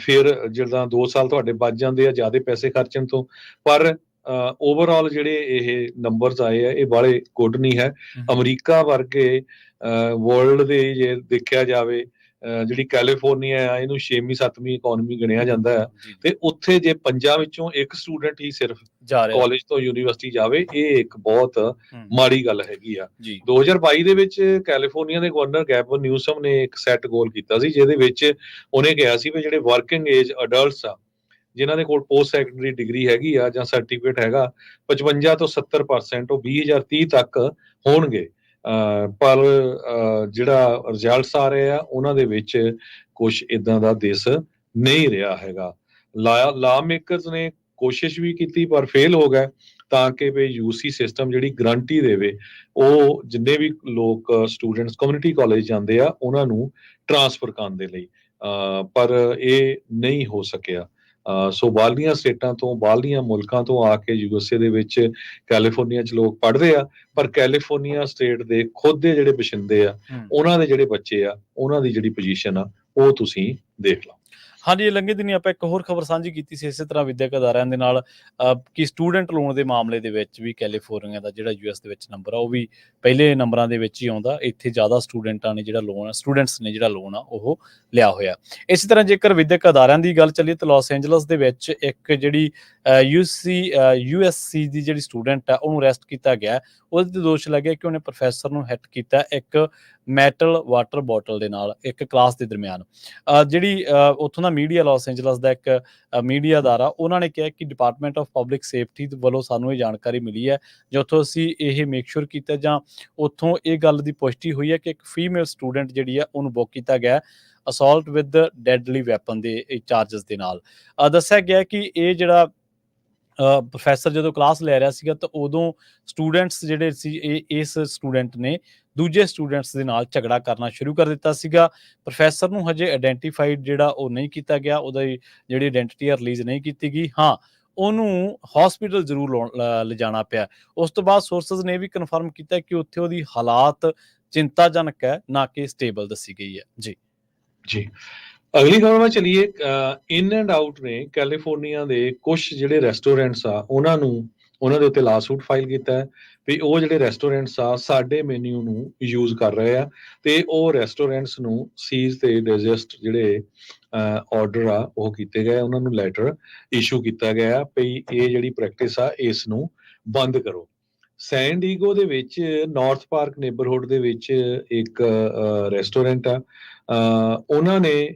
ਫਿਰ ਜਿਹੜਾ 2 ਸਾਲ ਤੁਹਾਡੇ ਬਚ ਜਾਂਦੇ ਆ ਜ਼ਿਆਦਾ ਪੈਸੇ ਖਰਚਣ ਤੋਂ। ਪਰ ਓਵਰਆਲ ਜਿਹੜੇ ਇਹ ਨੰਬਰਸ ਆਏ ਆ ਇਹ ਬਾਲੇ ਗੁੱਡ ਨਹੀਂ ਹੈ। ਅਮਰੀਕਾ ਵਰਗੇ ਵਰਲਡ ਦੇ ਜੇ ਦੇਖਿਆ ਜਾਵੇ ਜਿਹੜੀ ਕੈਲੀਫੋਰਨੀਆ ਆ ਇਹਨੂੰ 6ਵੀਂ 7ਵੀਂ ਇਕਨੋਮੀ ਗਿਣਿਆ ਜਾਂਦਾ ਹੈ ਤੇ ਉੱਥੇ ਜੇ ਪੰਜਾਂ ਵਿੱਚੋਂ ਇੱਕ ਸਟੂਡੈਂਟ ਹੀ ਸਿਰਫ ਕਾਲਜ ਤੋਂ ਯੂਨੀਵਰਸਿਟੀ ਜਾਵੇ ਇਹ ਇੱਕ ਬਹੁਤ ਮਾੜੀ ਗੱਲ ਹੈਗੀ ਆ। ਜੀ। 2022 ਦੇ ਵਿੱਚ ਕੈਲੀਫੋਰਨੀਆ ਦੇ ਗਵਰਨਰ ਗੈਬਨ ਨਿਊਸਮ ਨੇ ਇੱਕ ਸੈੱਟ ਗੋਲ ਕੀਤਾ ਸੀ ਜਿਹਦੇ ਵਿੱਚ ਉਹਨੇ ਕਿਹਾ ਸੀ ਵੀ ਜਿਹੜੇ ਵਰਕਿੰਗ ਏਜ ਅਡਲਟਸ ਆ ਜਿਨ੍ਹਾਂ ਦੇ ਕੋਲ ਪੋਸਟ ਸੈਕੰਡਰੀ ਡਿਗਰੀ ਹੈਗੀ ਆ ਜਾਂ ਸਰਟੀਫਿਕੇਟ ਹੈਗਾ 55 ਤੋਂ 70% ਉਹ 2030 ਤੱਕ ਹੋਣਗੇ। ਅਹ ਪਰ ਜਿਹੜਾ ਰਿਜ਼ਲਟਸ ਆ ਰਹੇ ਆ, ਉਹਨਾਂ ਦੇ ਵਿੱਚ ਕੁਝ ਇਦਾਂ ਦਾ ਦੇਸ਼ ਨਹੀਂ ਰਿਹਾ ਹੈਗਾ। ਲਾ ਲਾ ਮੇਕਰਸ ਨੇ ਕੋਸ਼ਿਸ਼ ਵੀ ਕੀਤੀ ਪਰ ਫੇਲ ਹੋ ਗਏ, ਤਾਂ ਕਿ ਵੀ ਯੂਸੀ ਸਿਸਟਮ ਜਿਹੜੀ ਗਰੰਟੀ ਦੇਵੇ, ਉਹ ਜਿੰਨੇ ਵੀ ਲੋਕ ਸਟੂਡੈਂਟਸ ਕਮਿਊਨਿਟੀ ਕਾਲਜ ਜਾਂਦੇ ਆ, ਉਹਨਾਂ ਨੂੰ ਟ੍ਰਾਂਸਫਰ ਕਰਨ ਦੇ ਲਈ। ਅਹ ਪਰ ਇਹ ਨਹੀਂ ਹੋ ਸਕਿਆ। ਸੋ ਬਾਹਰਲੀਆਂ ਸਟੇਟਾਂ ਤੋਂ ਬਾਹਰਲੀਆਂ ਮੁਲਕਾਂ ਤੋਂ ਆ ਕੇ ਯੂਐਸਏ ਦੇ ਵਿੱਚ ਕੈਲੀਫੋਰਨੀਆ 'ਚ ਲੋਕ ਪੜ੍ਹਦੇ ਆ ਪਰ ਕੈਲੀਫੋਰਨੀਆ ਸਟੇਟ ਦੇ ਖੁਦ ਦੇ ਜਿਹੜੇ ਬਸ਼ਿੰਦੇ ਆ ਉਹਨਾਂ ਦੇ ਜਿਹੜੇ ਬੱਚੇ ਆ ਉਹਨਾਂ ਦੀ ਜਿਹੜੀ ਪੋਜੀਸ਼ਨ ਆ ਉਹ ਤੁਸੀਂ ਦੇਖ ਲਓ। ਹਾਂਜੀ ਲੰਘੇ ਦਿਨੀ ਆਪਾਂ ਇੱਕ ਹੋਰ ਖਬਰ ਸਾਂਝੀ ਕੀਤੀ ਸੀ, ਇਸੇ ਤਰ੍ਹਾਂ ਵਿਦਿਅਕ ਅਦਾਰਿਆਂ ਦੇ ਨਾਲ ਕਿ ਸਟੂਡੈਂਟ ਲੋਨ ਦੇ ਮਾਮਲੇ ਦੇ ਵਿੱਚ ਵੀ ਕੈਲੀਫੋਰਨੀਆ ਦਾ ਜਿਹੜਾ ਯੂਐਸ ਦੇ ਵਿੱਚ ਨੰਬਰ ਆ, ਉਹ ਵੀ ਪਹਿਲੇ ਨੰਬਰਾਂ ਦੇ ਵਿੱਚ ਹੀ ਆਉਂਦਾ, ਇੱਥੇ ਜ਼ਿਆਦਾ ਸਟੂਡੈਂਟਾਂ ਨੇ ਜਿਹੜਾ ਲੋਨ, ਸਟੂਡੈਂਟਸ ਨੇ ਜਿਹੜਾ ਲੋਨ ਆ, ਉਹ ਲਿਆ ਹੋਇਆ। ਇਸੇ ਤਰ੍ਹਾਂ ਜੇਕਰ ਵਿਦਿਅਕ ਅਦਾਰਿਆਂ ਦੀ ਗੱਲ ਚੱਲੀਏ ਤਾਂ ਲਾਸ ਐਂਜਲਸ ਦੇ ਵਿੱਚ ਇੱਕ ਜਿਹੜੀ ਯੂਸੀ ਯੂਐਸਸੀ ਦੀ ਜਿਹੜੀ ਸਟੂਡੈਂਟ ਆ, ਉਹਨੂੰ ਅਰੈਸਟ ਕੀਤਾ ਗਿਆ। ਉਹਦੇ ਤੇ ਦੋਸ਼ ਲੱਗਿਆ ਕਿ ਉਹਨੇ ਪ੍ਰੋਫੈਸਰ ਨੂੰ ਹਿੱਟ ਕੀਤਾ ਇੱਕ ਮੈਟਲ ਵਾਟਰ ਬੋਟਲ ਦੇ ਨਾਲ ਇੱਕ ਕਲਾਸ ਦੇ ਦਰਮਿਆਨ। ਜਿਹੜੀ ਉੱਥੋਂ ਦਾ ਮੀਡੀਆ ਲਾਸ ਐਂਜਲਸ ਦਾ ਇੱਕ ਮੀਡੀਆ ਅਦਾਰਾ, ਉਹਨਾਂ ਨੇ ਕਿਹਾ ਕਿ ਡਿਪਾਰਟਮੈਂਟ ਆਫ ਪਬਲਿਕ ਸੇਫਟੀ ਵੱਲੋਂ ਸਾਨੂੰ ਇਹ ਜਾਣਕਾਰੀ ਮਿਲੀ ਹੈ ਜਿੱਥੋਂ ਅਸੀਂ ਇਹ ਮੇਕ ਸ਼ੋਰ ਕੀਤਾ ਜਾਂ ਉੱਥੋਂ ਇਹ ਗੱਲ ਦੀ ਪੁਸ਼ਟੀ ਹੋਈ ਹੈ ਕਿ ਇੱਕ ਫੀਮੇਲ ਸਟੂਡੈਂਟ ਜਿਹੜੀ ਹੈ, ਉਹਨੂੰ ਬੁੱਕ ਕੀਤਾ ਗਿਆ ਹੈ ਅਸੌਲਟ ਵਿਦ ਡੈਡਲੀ ਵੈਪਨ ਦੇ ਚਾਰजेस ਦੇ ਨਾਲ। ਦੱਸਿਆ ਗਿਆ ਕਿ ਇਹ ਜਿਹੜਾ ਪ੍ਰੋਫੈਸਰ ਜਦੋਂ ਕਲਾਸ ਲੈ ਰਿਹਾ ਸੀਗਾ ਤਾਂ ਉਦੋਂ ਸਟੂਡੈਂਟਸ ਜਿਹੜੇ ਸੀ ਇਹ, ਇਸ ਸਟੂਡੈਂਟ ਨੇ ਦੂਜੇ ਸਟੂਡੈਂਟਸ ਦੇ ਨਾਲ ਝਗੜਾ ਕਰਨਾ ਸ਼ੁਰੂ ਕਰ ਦਿੱਤਾ ਸੀਗਾ। ਪ੍ਰੋਫੈਸਰ ਨੂੰ ਹਜੇ ਆਇਡੈਂਟੀਫਾਈਡ ਜਿਹੜਾ ਉਹ ਨਹੀਂ ਕੀਤਾ ਗਿਆ, ਉਹਦੀ ਜਿਹੜੀ ਆਇਡੈਂਟੀਟੀ ਆ ਰਿਲੀਜ਼ ਨਹੀਂ ਕੀਤੀ ਗਈ। ਹਾਂ, ਉਹਨੂੰ ਹਸਪੀਟਲ ਜ਼ਰੂਰ ਲਾਉਣ- ਲਿਜਾਣਾ ਪਿਆ। ਉਸ ਤੋਂ ਬਾਅਦ ਸੋਰਸਸ ਨੇ ਇਹ ਵੀ ਕਨਫਰਮ ਕੀਤਾ ਕਿ ਉੱਥੇ ਉਹਦੀ ਹਾਲਾਤ ਚਿੰਤਾਜਨਕ ਹੈ, ਨਾ ਕਿ ਸਟੇਬਲ ਦੱਸੀ ਗਈ ਹੈ। ਜੀ। ਜੀ। ਅਗਲੀ ਖਬਰ ਵੱਲ ਚਲੀਏ ਇਨ ਐਂਡ ਆਊਟ ਨੇ ਕੈਲੀਫੋਰਨੀਆ ਦੇ ਕੁਝ ਜਿਹੜੇ ਰੈਸਟੋਰੈਂਟਸ ਆ, ਉਹਨਾਂ ਨੂੰ, ਉਹਨਾਂ ਦੇ ਉੱਤੇ ਲਾਸੂਟ ਫਾਈਲ ਕੀਤਾ ਹੈ ਵੀ ਉਹ ਜਿਹੜੇ ਰੈਸਟੋਰੈਂਟਸ ਆ, ਸਾਡੇ ਮੈਨੂ ਨੂੰ ਯੂਜ਼ ਕਰ ਰਹੇ ਆ ਤੇ ਉਹ ਰੈਸਟੋਰੈਂਟਸ ਨੂੰ ਸੀਜ਼ ਤੇ ਡਿਜੈਸਟ ਜਿਹੜੇ ਆਰਡਰ ਆ, ਉਹ ਕੀਤੇ ਗਏ ਉਹਨਾਂ ਨੂੰ ਲੈਟਰ ਇਸ਼ੂ ਕੀਤਾ ਗਿਆ ਵੀ ਇਹ ਜਿਹੜੀ ਪ੍ਰੈਕਟਿਸ ਆ, ਇਸ ਨੂੰ ਬੰਦ ਕਰੋ। ਸੈਨ ਡੀਗੋ ਦੇ ਵਿੱਚ ਨਾਰਥ ਪਾਰਕ ਨੇਬਰਹੁੱਡ ਦੇ ਵਿੱਚ ਇੱਕ ਰੈਸਟੋਰੈਂਟ ਆ ਉਹਨਾਂ ਨੇ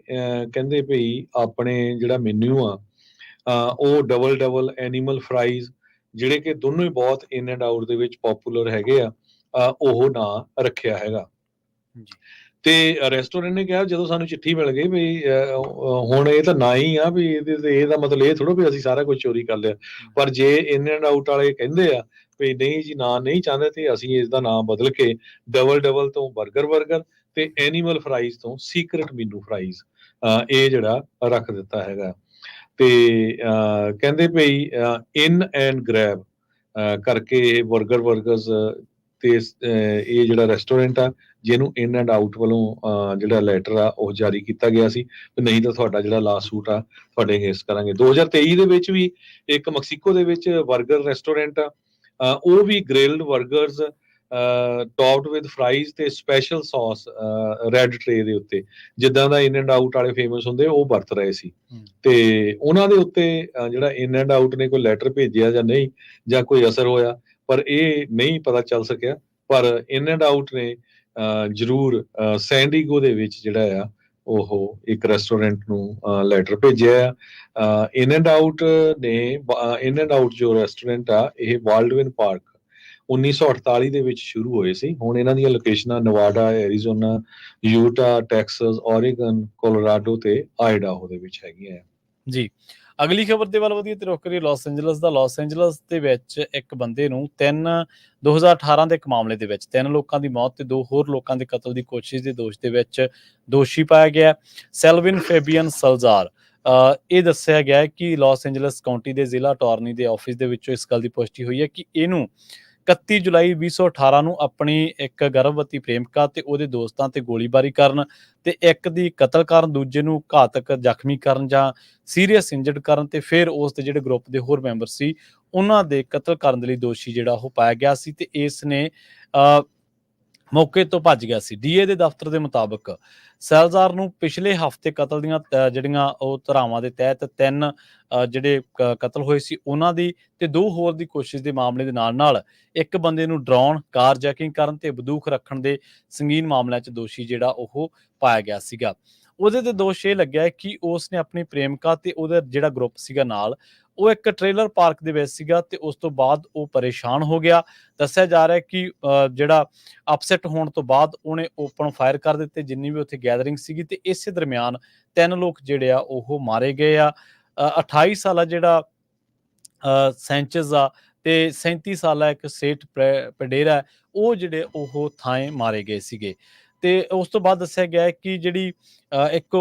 ਕਹਿੰਦੇ ਭਈ ਆਪਣੇ ਜਿਹੜਾ ਮੈਨੂ ਆ ਉਹ ਡਬਲ ਡਬਲ ਐਨੀਮਲ ਫਰਾਈਜ਼ ਜਿਹੜੇ ਕਿ ਦੋਨੋਂ ਹੀ ਬਹੁਤ ਇਨ ਐਂਡ ਆਊਟ ਦੇ ਵਿੱਚ ਪਪੂਲਰ ਹੈਗੇ ਆ ਉਹ ਨਾਂ ਰੱਖਿਆ ਹੈਗਾ ਜੀ। ਤੇ ਰੈਸਟੋਰੈਂਟ ਨੇ ਕਿਹਾ ਜਦੋਂ ਸਾਨੂੰ ਚਿੱਠੀ ਮਿਲ ਗਈ ਵੀ ਹੁਣ ਇਹ ਤਾਂ ਨਾ ਹੀ ਆ ਵੀ ਇਹਦੇ ਤੇ ਇਹਦਾ ਮਤਲਬ ਇਹ ਥੋੜੋ ਵੀ ਅਸੀਂ ਸਾਰਾ ਕੁਝ ਚੋਰੀ ਕਰ ਲਿਆ ਪਰ ਜੇ ਇਨ ਐਂਡ ਆਊਟ ਵਾਲੇ ਕਹਿੰਦੇ ਆ ਵੀ ਨਹੀਂ ਜੀ ਨਾਂ ਨਹੀਂ ਚਾਹੁੰਦੇ ਤੇ ਅਸੀਂ ਇਸ ਦਾ ਨਾਮ ਬਦਲ ਕੇ ਡਬਲ ਡਬਲ ਤੋਂ 버ਗਰ 버ਗਰ ਤੇ ਐਨੀਮਲ ਫਰਾਈਜ਼ ਤੋਂ ਸੀਕ੍ਰੇਟ ਮੀਨੂ ਫਰਾਈਜ਼ ਇਹ ਜਿਹੜਾ ਰੱਖ ਦਿੱਤਾ ਹੈਗਾ। ਤੇ ਕਹਿੰਦੇ ਭਈ ਇਨ ਐਂਡ ਗ੍ਰੈਬ ਕਰਕੇ ਇਹ 버ਗਰ 버ਗਰਸ ਤੇ ਇਹ ਜਿਹੜਾ ਰੈਸਟੋਰੈਂਟ ਆ, ਜਿਹਨੂੰ ਇਨ ਐਂਡ ਆਊਟ ਵੱਲੋਂ ਜਿਹੜਾ ਲੈਟਰ ਆ, ਉਹ ਜਾਰੀ ਕੀਤਾ ਗਿਆ ਸੀ। ਤੇ ਨਹੀਂ ਤਾਂ ਤੁਹਾਡਾ ਜਿਹੜਾ ਲਾਸਟ ਸੂਟ ਆ, ਤੁਹਾਡੇ ਅਗੇਂਸਟ ਕਰਾਂਗੇ। 2023 ਦੇ ਵਿੱਚ ਵੀ ਇੱਕ ਮੈਕਸੀਕੋ ਦੇ ਵਿੱਚ 버ਗਰ ਰੈਸਟੋਰੈਂਟ ਆ ਉਹ ਵੀ ਗ੍ਰਿਲਡ 버ਗਰਸ ਟੌਪਡ ਵਿਦ ਫਰਾਈਜ਼ ਤੇ ਸਪੈਸ਼ਲ ਸੌਸ ਰੈੱਡ ਟ੍ਰੇ ਦੇ ਉੱਤੇ। ਜਿੱਦਾਂ ਦਾ ਇਨ ਐਂਡ ਆਊਟ ਵਾਲੇ ਫੇਮਸ ਹੁੰਦੇ ਉਹ ਵਰਤ ਰਹੇ ਸੀ। ਤੇ ਉਹਨਾਂ ਦੇ ਉੱਤੇ ਜਿਹੜਾ ਇਨ ਐਂਡ ਆਊਟ ਨੇ ਕੋਈ ਲੈਟਰ ਭੇਜਿਆ ਜਾਂ ਨਹੀਂ ਜਾਂ ਕੋਈ ਅਸਰ ਹੋਇਆ ਪਰ ਇਹ ਨਹੀਂ ਪਤਾ ਚੱਲ ਸਕਿਆ। ਪਰ ਇਨ ਐਂਡ ਆਊਟ ਨੇ ਜ਼ਰੂਰ ਸੈਂਡੀਗੋ ਦੇ ਵਿੱਚ ਜਿਹੜਾ ਆ ਉਹ ਇੱਕ ਰੈਸਟੋਰੈਂਟ ਨੂੰ ਲੈਟਰ ਭੇਜਿਆ ਆ। ਇਨ ਐਂਡ ਆਊਟ ਨੇ ਇਨ ਐਂਡ ਆਊਟ ਜੋ ਰੈਸਟੋਰੈਂਟ ਆ ਇਹ ਵਾਲਡਵਿਨ ਪਾਰਕ 1948 ਦੇ ਵਿੱਚ ਸ਼ੁਰੂ ਹੋਏ ਸੀ। ਹੁਣ ਇਹਨਾਂ ਦੀਆਂ ਲੋਕੇਸ਼ਨਾਂ Nevada, Arizona, Utah, Texas, Oregon, Colorado ਤੇ ਆਇਡਾਹੋ ਦੇ ਵਿੱਚ ਹੈਗੀਆਂ ਜੀ। ਅਗਲੀ ਖਬਰ ਦੇ ਵੱਲ ਵਧੀਆ ਤੇ ਰੁਕ ਕਰੀਏ ਲਾਸ ਐਂਜਲਸ ਦਾ। ਲਾਸ ਐਂਜਲਸ ਦੇ ਵਿੱਚ ਇੱਕ ਬੰਦੇ ਨੂੰ 3 2018 ਦੇ ਇੱਕ ਮਾਮਲੇ ਦੇ ਵਿੱਚ ਤਿੰਨ ਲੋਕਾਂ ਦੀ ਮੌਤ ਤੇ ਦੋ ਹੋਰ ਲੋਕਾਂ ਦੇ ਕਤਲ ਦੀ ਕੋਸ਼ਿਸ਼ ਦੇ ਦੋਸ਼ ਦੇ ਵਿੱਚ ਦੋਸ਼ੀ ਪਾਇਆ ਗਿਆ ਸੈਲਵਿਨ ਫੇਬੀਅਨ ਸਲਜ਼ਾਰ। ਇਹ ਦੱਸਿਆ ਗਿਆ ਕਿ ਲਾਸ ਐਂਜਲਸ ਕਾਉਂਟੀ ਦੇ ਜ਼ਿਲ੍ਹਾ ਅਟਾਰਨੀ ਦੇ ਆਫਿਸ ਦੇ ਵਿੱਚੋਂ ਇਸ ਗੱਲ ਦੀ ਪੁਸ਼ਟੀ ਹੋਈ ਹੈ ਕਿ ਇਹਨੂੰ 31 ਜੁਲਾਈ 2018 ਨੂੰ ਆਪਣੀ ਇੱਕ ਗਰਭਵਤੀ ਪ੍ਰੇਮਿਕਾ ਤੇ ਉਹਦੇ ਦੋਸਤਾਂ ਤੇ ਗੋਲੀਬਾਰੀ ਕਰਨ ਤੇ ਇੱਕ ਦੀ ਕਤਲ ਕਰਨ, ਦੂਜੇ ਨੂੰ ਘਾਤਕ ਜ਼ਖਮੀ ਕਰਨ ਜਾਂ ਸੀਰੀਅਸ ਇੰਜਰਡ ਕਰਨ ਤੇ ਫਿਰ ਉਸ ਦੇ ਜਿਹੜੇ ਗਰੁੱਪ ਦੇ ਹੋਰ ਮੈਂਬਰ ਸੀ, ਉਹਨਾਂ ਦੇ ਕਤਲ ਕਰਨ ਦੇ ਲਈ ਦੋਸ਼ੀ ਜਿਹੜਾ ਉਹ ਪਾਇਆ ਗਿਆ ਸੀ ਤੇ ਇਸ ਨੇ ਮੌਕੇ ਤੋਂ ਭੱਜ ਗਿਆ ਸੀ। ਡੀਏ ਦੇ ਦਫ਼ਤਰ ਦੇ ਮੁਤਾਬਕ ਸੈਲਜ਼ਾਰ ਨੂੰ ਪਿਛਲੇ ਹਫ਼ਤੇ ਕਤਲ ਦੀਆਂ ਜਿਹੜੀਆਂ ਉਹ ਧਾਰਾਵਾਂ ਦੇ ਤਹਿਤ ਤਿੰਨ ਜਿਹੜੇ ਕਤਲ ਹੋਏ ਸੀ, ਉਹਨਾਂ ਦੀ ਤੇ ਦੋ ਹੋਰ ਦੀ ਕੋਸ਼ਿਸ਼ ਦੇ ਮਾਮਲੇ ਦੇ ਨਾਲ ਨਾਲ ਇੱਕ ਬੰਦੇ ਨੂੰ ਡਰਾਉਣ, ਕਾਰ ਜੈਕਿੰਗ ਕਰਨ ਤੇ ਬੰਦੂਕ ਰੱਖਣ ਦੇ ਸੰਗੀਨ ਮਾਮਲਿਆਂ 'ਚ ਦੋਸ਼ੀ ਜਿਹੜਾ ਉਹ ਪਾਇਆ ਗਿਆ ਸੀਗਾ। ਉਹਦੇ ਤੇ ਦੋਸ਼ ਇਹ ਲੱਗਿਆ ਕਿ ਉਸ ਨੇ ਆਪਣੀ ਪ੍ਰੇਮਿਕਾ ਤੇ ਉਹਦਾ ਜਿਹੜਾ ਗਰੁੱਪ ਸੀਗਾ ਨਾਲ ਉਹ ਇੱਕ ਟ੍ਰੇਲਰ ਪਾਰਕ ਦੇ ਵਿੱਚ ਸੀਗਾ ਤੇ ਉਸ ਤੋਂ ਬਾਅਦ ਉਹ ਪਰੇਸ਼ਾਨ ਹੋ ਗਿਆ। ਦੱਸਿਆ ਜਾ ਰਿਹਾ ਹੈ ਕਿ ਜਿਹੜਾ ਅਪਸੈਟ ਹੋਣ ਤੋਂ ਬਾਅਦ ਉਹਨੇ ਓਪਨ ਫਾਇਰ ਕਰ ਦਿੱਤੇ ਜਿੰਨੀ ਵੀ ਉੱਥੇ ਗੈਦਰਿੰਗ ਸੀਗੀ ਤੇ ਇਸੇ ਦਰਮਿਆਨ ਤਿੰਨ ਲੋਕ ਜਿਹੜੇ ਆ ਉਹ ਮਾਰੇ ਗਏ ਆ। ਅ, 28 ਸਾਲਾ ਜਿਹੜਾ ਅ, ਸੈਂਚਜ਼ ਆ ਤੇ 37 ਸਾਲਾ ਇੱਕ ਸੇਠ ਪ੍ਰੇ- ਪਡੇਰਾ ਉਹ ਜਿਹੜੇ ਉਹ ਥਾਂ ਮਾਰੇ ਗਏ ਸੀਗੇ। ਤੇ ਉਸ ਤੋਂ ਬਾਅਦ ਦੱਸਿਆ ਗਿਆ ਕਿ ਜਿਹੜੀ ਇੱਕ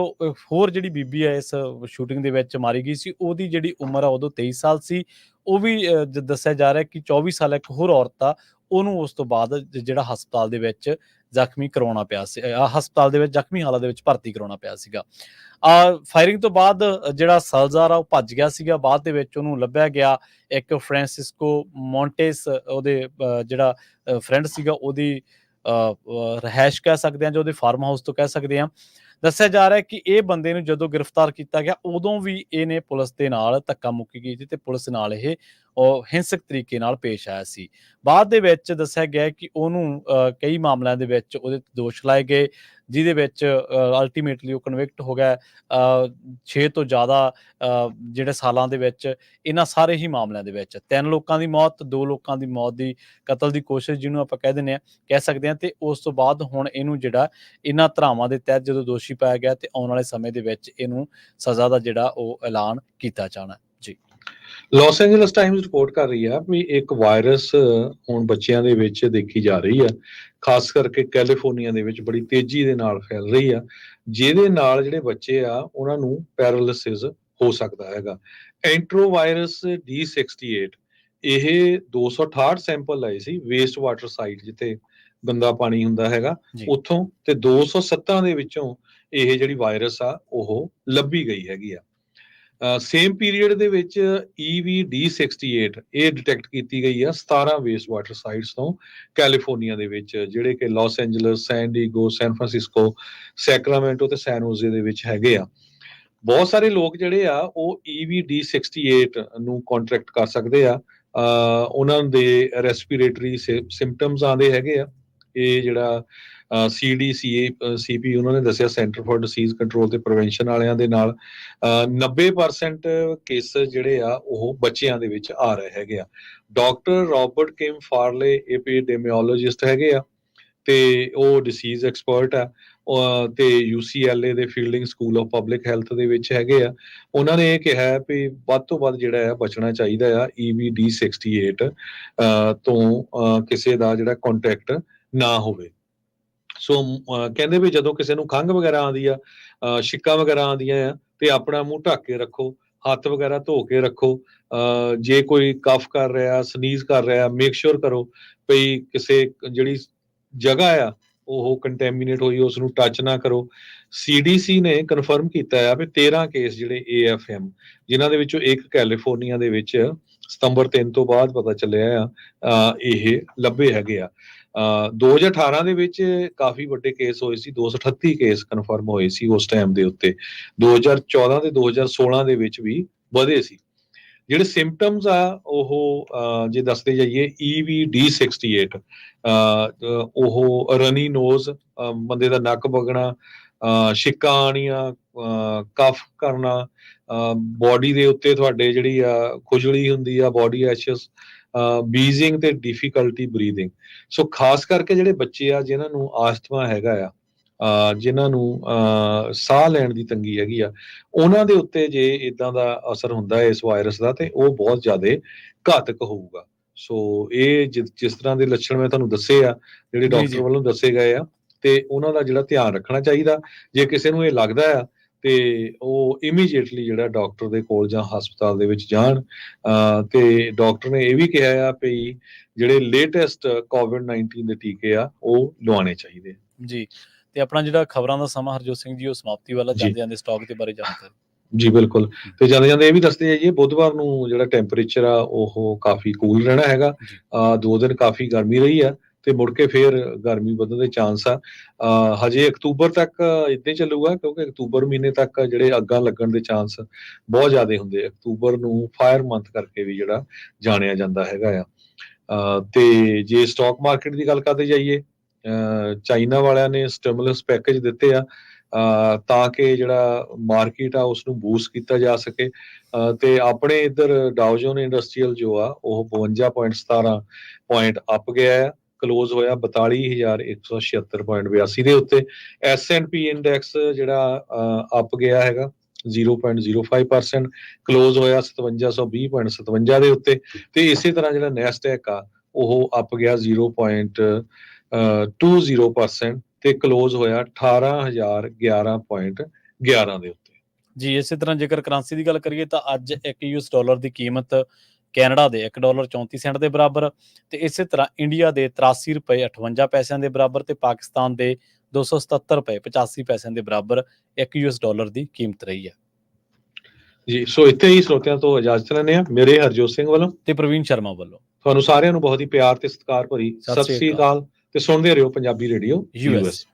ਹੋਰ ਜਿਹੜੀ ਬੀਬੀ ਹੈ ਇਸ ਸ਼ੂਟਿੰਗ ਦੇ ਵਿੱਚ ਮਾਰੀ ਗਈ ਸੀ ਉਹਦੀ ਜਿਹੜੀ ਉਮਰ ਆ ਉਦੋਂ 23 ਸਾਲ ਸੀ। ਉਹ ਵੀ ਅ, ਦੱਸਿਆ ਜਾ ਰਿਹਾ ਕਿ 24 ਸਾਲ ਇੱਕ ਹੋਰ ਔਰਤ ਆ ਉਹਨੂੰ ਉਸ ਤੋਂ ਬਾਅਦ ਜਿਹੜਾ ਹਸਪਤਾਲ ਦੇ ਵਿੱਚ ਜ਼ਖਮੀ ਕਰਾਉਣਾ ਪਿਆ ਸੀ ਹਸਪਤਾਲ ਦੇ ਵਿੱਚ ਜ਼ਖਮੀ ਹਾਲਤ ਦੇ ਵਿੱਚ ਭਰਤੀ ਕਰਾਉਣਾ ਪਿਆ ਸੀਗਾ। ਆ ਫਾਇਰਿੰਗ ਤੋਂ ਬਾਅਦ ਜਿਹੜਾ ਸਲਜ਼ਾਰ ਆ ਉਹ ਭੱਜ ਗਿਆ ਸੀਗਾ ਬਾਅਦ ਦੇ ਵਿੱਚ ਉਹਨੂੰ ਲੱਭਿਆ ਗਿਆ ਇੱਕ ਫ੍ਰਾਂਸਿਸਕੋ ਮੌਂਟੇਸ ਉਹਦੇ ਜਿਹੜਾ ਫਰੈਂਡ ਸੀਗਾ ਉਹਦੀ ਰਹਿائش ਕਹਿ ਸਕਦੇ ਆ ਜੋ ਉਹਦੇ ਫਾਰਮ ਹਾਊਸ ਤੋਂ ਕਹਿ ਸਕਦੇ ਆ ਦੱਸਿਆ ਜਾ ਰਿਹਾ ਕਿ ਇਹ ਬੰਦੇ ਨੂੰ ਜਦੋਂ ਗ੍ਰਿਫਤਾਰ ਕੀਤਾ ਗਿਆ, ਉਦੋਂ ਵੀ ਇਹਨੇ ਪੁਲਿਸ ਦੇ ਨਾਲ ਧੱਕਾ ਮੁੱਕੀ ਕੀਤੀ ਤੇ ਪੁਲਿਸ ਨਾਲ ਇਹ ਉਹ ਹਿੰਸਕ ਤਰੀਕੇ ਨਾਲ ਪੇਸ਼ ਆਇਆ ਸੀ। ਬਾਅਦ ਦੇ ਵਿੱਚ ਦੱਸਿਆ ਗਿਆ ਕਿ ਉਹਨੂੰ ਅ, ਕਈ ਮਾਮਲਿਆਂ ਦੇ ਵਿੱਚ ਉਹਦੇ ਦੋਸ਼ ਲਾਏ ਗਏ ਜਿਹਦੇ ਵਿੱਚ ਅਲਟੀਮੇਟਲੀ ਉਹ ਕਨਵਿਕਟ ਹੋ ਗਿਆ 6 ਤੋਂ ਜ਼ਿਆਦਾ ਜਿਹੜੇ ਸਾਲਾਂ ਦੇ ਵਿੱਚ ਇਹਨਾਂ ਸਾਰੇ ਹੀ ਮਾਮਲਿਆਂ ਦੇ ਵਿੱਚ। ਤਿੰਨ ਲੋਕਾਂ ਦੀ ਮੌਤ ਦੋ ਲੋਕਾਂ ਦੀ ਮੌਤ ਦੀ ਕਤਲ ਦੀ ਕੋਸ਼ਿਸ਼ ਜਿਹਨੂੰ ਆਪਾਂ ਕਹਿ ਦਿੰਦੇ ਆ ਕਹਿ ਸਕਦੇ ਆ ਤੇ ਉਸ ਤੋਂ ਬਾਅਦ ਹੁਣ ਇਹਨੂੰ ਜਿਹੜਾ ਇਹਨਾਂ ਧਰਾਵਾਂ ਦੇ ਤਹਿਤ ਜਦੋਂ ਦੋਸ਼ੀ ਪਾਇਆ ਗਿਆ ਤੇ ਆਉਣ ਵਾਲੇ ਸਮੇਂ ਦੇ ਵਿੱਚ ਇਹਨੂੰ ਸਜ਼ਾ ਦਾ ਜਿਹੜਾ ਉਹ ਐਲਾਨ ਕੀਤਾ ਜਾਣਾ। ਲਾਸ ਐਂਜਲਸ ਟਾਈਮਜ਼ ਰਿਪੋਰਟ ਕਰ ਰਹੀ ਆ ਵੀ ਇੱਕ ਵਾਇਰਸ ਹੁਣ ਬੱਚਿਆਂ ਦੇ ਵਿੱਚ ਦੇਖੀ ਜਾ ਰਹੀ ਆ। ਖਾਸ ਕਰਕੇ ਕੈਲੀਫੋਰਨੀਆ ਦੇ ਵਿੱਚ ਬੜੀ ਤੇਜ਼ੀ ਦੇ ਨਾਲ ਫੈਲ ਰਹੀ ਆ। ਜਿਹਦੇ ਨਾਲ ਜਿਹੜੇ ਬੱਚੇ ਆ ਉਹਨਾਂ ਨੂੰ ਪੈਰਾਲਿਸਿਸ ਹੋ ਸਕਦਾ ਹੈਗਾ। ਐਂਟਰੋਵਾਇਰਸ D68 ਇਹ 268 ਸੈਂਪਲ ਲਏ ਸੀ ਵੇਸਟ ਵਾਟਰ ਸਾਈਟ ਜਿੱਥੇ ਗੰਦਾ ਪਾਣੀ ਹੁੰਦਾ ਹੈਗਾ। ਉੱਥੋਂ ਤੇ 207 ਦੇ ਵਿੱਚੋਂ ਇਹ ਜਿਹੜੀ ਵਾਇਰਸ ਆ ਉਹ ਲੱਭੀ ਗਈ ਹੈਗੀ ਆ। ਸੇਮ ਪੀਰੀਅਡ ਦੇ ਵਿੱਚ E EVD68 ਇਹ ਡਿਟੈਕਟ ਕੀਤੀ ਗਈ ਆ 17 ਵੇਸਟ ਵਾਟਰ ਸਾਈਟਸ ਤੋਂ ਕੈਲੀਫੋਰਨੀਆ ਦੇ ਵਿੱਚ, ਜਿਹੜੇ ਕਿ Los Angeles San Diego San Francisco Sacramento ਤੇ ਸੈਨ ਹੋਜ਼ੇ ਦੇ ਵਿੱਚ ਹੈਗੇ ਆ। ਬਹੁਤ ਸਾਰੇ ਲੋਕ ਜਿਹੜੇ ਆ, ਉਹ E EVD68 ਨੂੰ ਕੰਟਰੈਕਟ ਕਰ ਸਕਦੇ ਆ। ਉਹਨਾਂ ਦੇ ਰੈਸਪੀਰੇਟਰੀ ਸਿੰਪਟਮਸ ਆਉਂਦੇ ਹੈਗੇ ਆ। ਇਹ ਜਿਹੜਾ ਸੀਡੀਸੀਏ ਸੀਪੀ ਉਹਨਾਂ ਨੇ ਦੱਸਿਆ ਸੈਂਟਰ ਫਾਰ ਡਿਸੀਜ਼ ਕੰਟਰੋਲ ਤੇ ਪ੍ਰੀਵੈਂਸ਼ਨ ਵਾਲਿਆਂ ਦੇ ਨਾਲ ਅਹ 90% ਕੇਸਸ ਜਿਹੜੇ ਆ ਉਹ ਬੱਚਿਆਂ ਦੇ ਵਿੱਚ ਆ ਰਹੇ ਹੈਗੇ ਆ। Doctor Robert Kim Farley epidemiologist ਹੈਗੇ ਆ ਤੇ ਉਹ ਡਿਸੀਜ਼ ਐਕਸਪਰਟ ਆ। ਉਹ ਤੇ UCLA ਦੇ Fielding School of Public Health ਦੇ ਵਿੱਚ ਹੈਗੇ ਆ। ਉਹਨਾਂ ਨੇ ਇਹ ਕਿਹਾ ਵੀ ਵੱਧ ਤੋਂ ਵੱਧ ਜਿਹੜਾ ਹੈ ਬਚਣਾ ਚਾਹੀਦਾ ਆ E EVD68 ਅਹ ਤੋਂ ਕਿਸੇ ਦਾ ਜਿਹੜਾ ਕੰਟੈਕਟ ਨਾ ਹੋਵੇ। ਸੋ ਕਹਿੰਦੇ ਵੀ ਜਦੋਂ ਕਿਸੇ ਨੂੰ ਖੰਘ ਵਗੈਰਾ ਆਉਂਦੀ ਆ ਛਿੱਕਾਂ ਵਗੈਰਾ ਆਉਂਦੀਆਂ ਆ, ਤੇ ਆਪਣਾ ਮੂੰਹ ਢੱਕ ਕੇ ਰੱਖੋ, ਹੱਥ ਵਗੈਰਾ ਧੋ ਕੇ ਰੱਖੋ ਜੇ ਕੋਈ ਕਫ ਕਰ ਰਿਹਾ, ਸਨੀਜ਼ ਕਰ ਰਿਹਾ ਮੇਕ ਸ਼ੋਰ ਕਰੋ ਭਈ ਕਿਸੇ ਜਿਹੜੀ ਜਗ੍ਹਾ ਆ, ਉਹ ਕੰਟੈਮੀਨੇਟ ਹੋਈ ਉਸ ਨੂੰ ਟੱਚ ਨਾ ਕਰੋ ਸੀਡੀਸੀ ਨੇ ਕਨਫਰਮ ਕੀਤਾ ਆ ਵੀ 13 ਕੇਸ ਜਿਹੜੇ AFM ਜਿਨ੍ਹਾਂ ਦੇ ਵਿੱਚੋਂ ਇੱਕ ਕੈਲੀਫੋਰਨੀਆ ਦੇ ਵਿੱਚ ਸਤੰਬਰ 3 ਤੋਂ ਬਾਅਦ ਪਤਾ ਚੱਲਿਆ ਆ ਇਹ ਲੱਭੇ ਹੈਗੇ ਆ। 2018 ਦੇ ਵਿੱਚ ਕਾਫੀ ਵੱਡੇ ਕੇਸ ਹੋਏ ਸੀ 238 ਕੇਸ ਕਨਫਰਮ ਹੋਏ ਸੀ ਉਸ ਟਾਈਮ ਦੇ ਉੱਤੇ। 2014 ਤੇ 2016 ਦੇ ਵਿੱਚ ਵੀ ਵਧੇ ਸੀ। ਜਿਹੜੇ ਸਿੰਪਟਮਸ ਆ ਉਹ ਜੇ ਦੱਸਦੇ ਜਾਈਏ E EVD68 ਅਹ, ਅਹ, ਉਹ ਰਨੀ ਨੋਜ਼ ਬੰਦੇ ਦਾ ਨੱਕ ਵਗਣਾ ਅਹ, ਛਿੱਕਾਂ ਆਣੀਆਂ ਕਫ ਕਰਨਾ ਬਾਡੀ ਦੇ ਉੱਤੇ ਤੁਹਾਡੇ ਜਿਹੜੀ ਆ ਖੁਜਲੀ ਹੁੰਦੀ ਆ ਬਾਡੀ ਐਸ਼ਸ ਬੀਜ਼ਿੰਗ ਤੇ ਡਿਫਿਕਲਟੀ ਬਰੀਥਿੰਗ ਸੋ ਖਾਸ ਕਰਕੇ ਜਿਹੜੇ ਬੱਚੇ ਆ ਜਿਨ੍ਹਾਂ ਨੂੰ ਆਸਥਮਾ ਹੈਗਾ ਆ ਜਿਨ੍ਹਾਂ ਨੂੰ ਸਾਹ ਲੈਣ ਦੀ ਤੰਗੀ ਹੈਗੀ ਆ ਉਹਨਾਂ ਦੇ ਉੱਤੇ ਜੇ ਇਦਾਂ ਦਾ ਅਸਰ ਹੁੰਦਾ ਹੈ ਇਸ ਵਾਇਰਸ ਦਾ ਤੇ ਉਹ ਬਹੁਤ ਜ਼ਿਆਦਾ ਘਾਤਕ ਹੋਊਗਾ। ਸੋ ਇਹ ਜਿਸ ਤਰ੍ਹਾਂ ਦੇ ਲੱਛਣ ਮੈਂ ਤੁਹਾਨੂੰ ਦੱਸੇ ਆ ਜਿਹੜੇ ਡਾਕਟਰ। ਵੱਲੋਂ ਦੱਸੇ ਗਏ ਆ ਤੇ ਉਹਨਾਂ ਦਾ ਜਿਹੜਾ ਧਿਆਨ ਰੱਖਣਾ ਚਾਹੀਦਾ। ਜੇ ਕਿਸੇ ਨੂੰ ਇਹ ਲੱਗਦਾ ਆ ਤੇ ਉਹ ਇਮੀਡੀਏਟਲੀ ਜਿਹੜਾ ਡਾਕਟਰ ਦੇ ਕੋਲ ਜਾਂ ਹਸਪਤਾਲ ਦੇ ਵਿੱਚ ਜਾਣ ਤੇ ਡਾਕਟਰ ਨੇ ਇਹ ਵੀ ਕਿਹਾ ਆ ਵੀ ਜਿਹੜੇ ਲੇਟੈਸਟ ਕੋਵਿਡ-19 ਦੇ ਟੀਕੇ ਆ ਉਹ ਲਵਾਉਣੇ ਚਾਹੀਦੇ ਆ। ਜੀ ਤੇ ਆਪਣਾ ਜਿਹੜਾ ਖਬਰਾਂ ਦਾ ਸਮਾਂ ਹਰਜੋਤ ਸਿੰਘ ਜੀ ਉਹ ਸਮਾਪਤੀ ਵਾਲਾ ਜੀ। ਜਾਂਦੇ ਜਾਂਦੇ ਸਟਾਕ ਦੇ ਬਾਰੇ ਜਾਣਕਾਰੀ ਜੀ ਬਿਲਕੁਲ ਤੇ ਜਾਂਦੇ ਜਾਂਦੇ ਇਹ ਵੀ ਦੱਸਦੇ ਜਾਈਏ ਬੁੱਧਵਾਰ ਨੂੰ ਜਿਹੜਾ ਟੈਂਪਰੇਚਰ ਆ ਉਹ ਕਾਫੀ ਕੂਲ ਰਹਿਣਾ ਹੈਗਾ ਜੀ। ਆ ਦੋ ਦਿਨ ਕਾਫੀ ਗਰਮੀ ਰਹੀ ਆ ਤੇ ਮੁੜ ਕੇ ਫੇਰ ਗਰਮੀ ਵਧਣ ਦੇ ਚਾਂਸ ਆ। ਹਜੇ ਅਕਤੂਬਰ ਤੱਕ ਇੱਦਾਂ ਹੀ ਚੱਲੂਗਾ, ਕਿਉਂਕਿ ਅਕਤੂਬਰ ਮਹੀਨੇ ਤੱਕ ਜਿਹੜੇ ਅੱਗਾਂ ਲੱਗਣ ਦੇ ਚਾਂਸ ਬਹੁਤ ਜ਼ਿਆਦਾ ਹੁੰਦੇ ਅਕਤੂਬਰ ਨੂੰ ਫਾਇਰ ਮੰਥ ਕਰਕੇ ਵੀ ਜਿਹੜਾ ਜਾਣਿਆ ਜਾਂਦਾ ਹੈਗਾ ਆ। ਤੇ ਜੇ ਸਟਾਕ ਮਾਰਕੀਟ ਦੀ ਗੱਲ ਕਰਦੇ ਜਾਈਏ ਚਾਈਨਾ ਵਾਲਿਆਂ ਨੇ ਸਟਿਮੂਲਸ ਪੈਕੇਜ ਦਿੱਤੇ ਆ ਤਾਂ ਕਿ ਜਿਹੜਾ ਮਾਰਕੀਟ ਆ ਉਸ ਨੂੰ ਬੂਸਟ ਕੀਤਾ ਜਾ ਸਕੇ। ਅਹ ਤੇ ਆਪਣੇ ਇੱਧਰ ਡਾਊਜਨ ਇੰਡਸਟਰੀਅਲ ਜੋ ਆ, ਉਹ 52.17 ਪੁਆਇੰਟ ਅਪ ਗਿਆ ਹੈ ਕਲੋਜ਼ ਹੋਇਆ 42176.82 ਦੇ ਉੱਤੇ। S&P ਇੰਡੈਕਸ ਜਿਹੜਾ ਅਪ ਗਿਆ ਹੈਗਾ 0.05% ਕਲੋਜ਼ ਹੋਇਆ 5720.57 ਦੇ ਉੱਤੇ। ਤੇ ਇਸੇ ਤਰ੍ਹਾਂ ਜਿਹੜਾ ਨੈਸਡੈਕ ਆ, ਉਹ ਅਪ ਗਿਆ 0.20% ਤੇ ਕਲੋਜ਼ ਹੋਇਆ 18011.11 ਦੇ ਉੱਤੇ। ਜੀ, ਇਸੇ ਤਰ੍ਹਾਂ ਜੇਕਰ ਕਰੰਸੀ ਦੀ ਗੱਲ ਕਰੀਏ ਤਾਂ ਅੱਜ 1 ਯੂਐਸ ਡਾਲਰ ਦੀ ਕੀਮਤ ਕੈਨੇਡਾ ਦੇ 1 ਡਾਲਰ 34 ਸੈਂਟ ਦੇ ਬਰਾਬਰ ਤੇ ਇਸੇ ਤਰ੍ਹਾਂ ਇੰਡੀਆ ਦੇ 83 ਰੁਪਏ 58 ਪੈਸਿਆਂ ਦੇ ਬਰਾਬਰ ਤੇ ਪਾਕਿਸਤਾਨ ਦੇ 277 ਰੁਪਏ 85 ਪੈਸਿਆਂ ਦੇ ਬਰਾਬਰ 1 ਯੂਐਸ ਡਾਲਰ ਦੀ ਕੀਮਤ ਰਹੀ ਹੈ। ਜੀ ਸੋ ਇੱਥੇ ਹੀ ਸਰੋਤਿਆਂ ਤੋਂ ਇਜਾਜ਼ਤ ਲੈਂਦੇ ਆ ਮੇਰੇ ਹਰਜੋਤ ਸਿੰਘ ਵੱਲੋਂ ਤੇ ਪ੍ਰਵੀਨ ਸ਼ਰਮਾ ਵੱਲੋਂ। ਤੁਹਾਨੂੰ ਸਾਰਿਆਂ ਨੂੰ ਬਹੁਤ ਹੀ ਪਿਆਰ ਤੇ ਸਤਿਕਾਰ ਭਰੀ ਸਤਿ ਸ੍ਰੀ ਅਕਾਲ। ਤੇ ਸੁਣਦੇ ਰਹੋ ਪੰਜਾਬੀ ਰੇਡੀਓ US